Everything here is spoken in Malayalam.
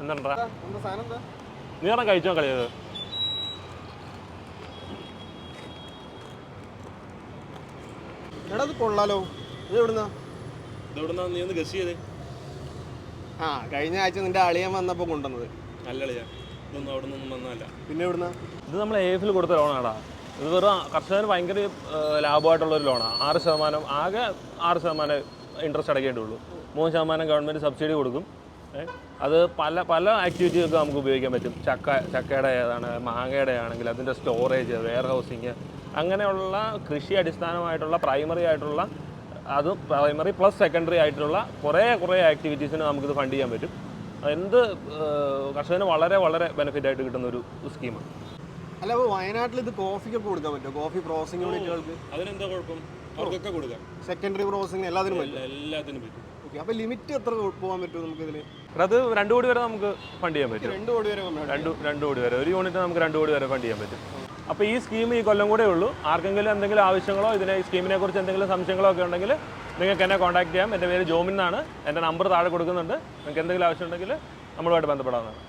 എന്താ? നീ പറഞ്ഞ കഴിച്ചോ കളിയത്? എടാ കൊള്ളാലോ. ഇത് എവിടുന്നാ? ഇതെവിടുന്നാ നീ ഒന്ന് ഗസ് ചെയ്തേ. ആ കഴിഞ്ഞ ആഴ്ച നിന്റെ അളിയൻ വന്നപ്പോൾ കൊണ്ടുവന്നത്. നല്ല കളിയാ ഇതൊന്നും അവിടെ നിന്നൊന്നും വന്നതല്ല. പിന്നെ എവിടുന്നാ? ഇത് നമ്മൾ എ എഫിൽ കൊടുത്ത ലോണാടാ ഇത് വെറും കർഷകന് ഭയങ്കര ലാഭമായിട്ടുള്ള ഒരു ലോണാണ് ആറ് ശതമാനം ആകെ ആറ് ശതമാനം ഇൻട്രസ്റ്റ് അടയ്ക്കേണ്ടുള്ളൂ മൂന്ന് ശതമാനം ഗവൺമെന്റ് സബ്സിഡി കൊടുക്കും. അത് പല പല ആക്ടിവിറ്റികൾക്ക് നമുക്ക് ഉപയോഗിക്കാൻ പറ്റും. ചക്ക ചക്കയുടെ ഏതാണ് മാങ്ങയുടെ ആണെങ്കിൽ അതിന്റെ സ്റ്റോറേജ് വെയർ ഹൗസിങ് അങ്ങനെയുള്ള കൃഷി അടിസ്ഥാനമായിട്ടുള്ള പ്രൈമറി ആയിട്ടുള്ള അത് പ്രൈമറി പ്ലസ് സെക്കൻഡറി ആയിട്ടുള്ള കുറേ കുറേ ആക്ടിവിറ്റീസിന് നമുക്കിത് ഫണ്ട് ചെയ്യാൻ പറ്റും. എന്ത് കർഷകന് വളരെ വളരെ ബെനിഫിറ്റ് ആയിട്ട് കിട്ടുന്ന ഒരു സ്കീമാണ് അല്ല അപ്പോൾ വയനാട്ടിൽ ഇത് കോഫിക്കൊക്കെ കൊടുക്കാൻ പറ്റുമോ? കോഫി പ്രോസസിംഗ് യൂണിറ്റുകൾക്ക് അതിനെന്താ കുഴപ്പം? അവർക്കൊക്കെ കൊടുക്കാം. സെക്കൻഡറി പ്രോസസിംഗ് എല്ലാത്തിനും പറ്റും. എല്ലാത്തിനും പറ്റും. അപ്പോൾ ലിമിറ്റ് എത്ര പോകാൻ പറ്റും നമുക്ക് ഇതിൽ അത് രണ്ട് കോടി വരെ നമുക്ക് ഫണ്ട് ചെയ്യാൻ പറ്റും. രണ്ട് കോടി വരെ രണ്ട് രണ്ട് കോടി വരെ. ഒരു യൂണിറ്റ് നമുക്ക് രണ്ട് കോടി വരെ ഫണ്ട് ചെയ്യാൻ പറ്റും. അപ്പോൾ ഈ സ്കീം ഈ കൊല്ലം കൂടെ ഉള്ളൂ. ആർക്കെങ്കിലും എന്തെങ്കിലും ആവശ്യങ്ങളോ ഇതിനെ ഈ സ്കീമിനെ കുറിച്ച് എന്തെങ്കിലും സംശയങ്ങളോ ഒക്കെ ഉണ്ടെങ്കിൽ നിങ്ങൾക്ക് എന്നെ കോൺടാക്ട് ചെയ്യാം. എന്റെ പേര് ജോമിൻ എന്നാണ്. എന്റെ നമ്പർ താഴെ കൊടുക്കുന്നുണ്ട്. നിങ്ങൾക്ക് എന്തെങ്കിലും ആവശ്യം ഉണ്ടെങ്കിൽ നമ്മളുമായിട്ട് ബന്ധപ്പെടാവുന്നതാണ്.